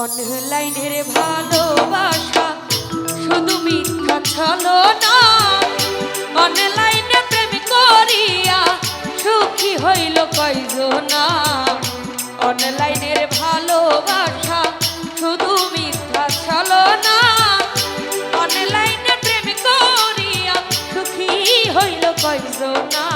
অনলাইনের ভালোবাসা শুধু মিথ্যা ছলো না। অনলাইনে প্রেম করিয়া সুখী হইল না অনলাইনের ভালোবাসা শুধু মিথ্যা ছলো না। অনলাইনে প্রেম করিয়া সুখী হইল না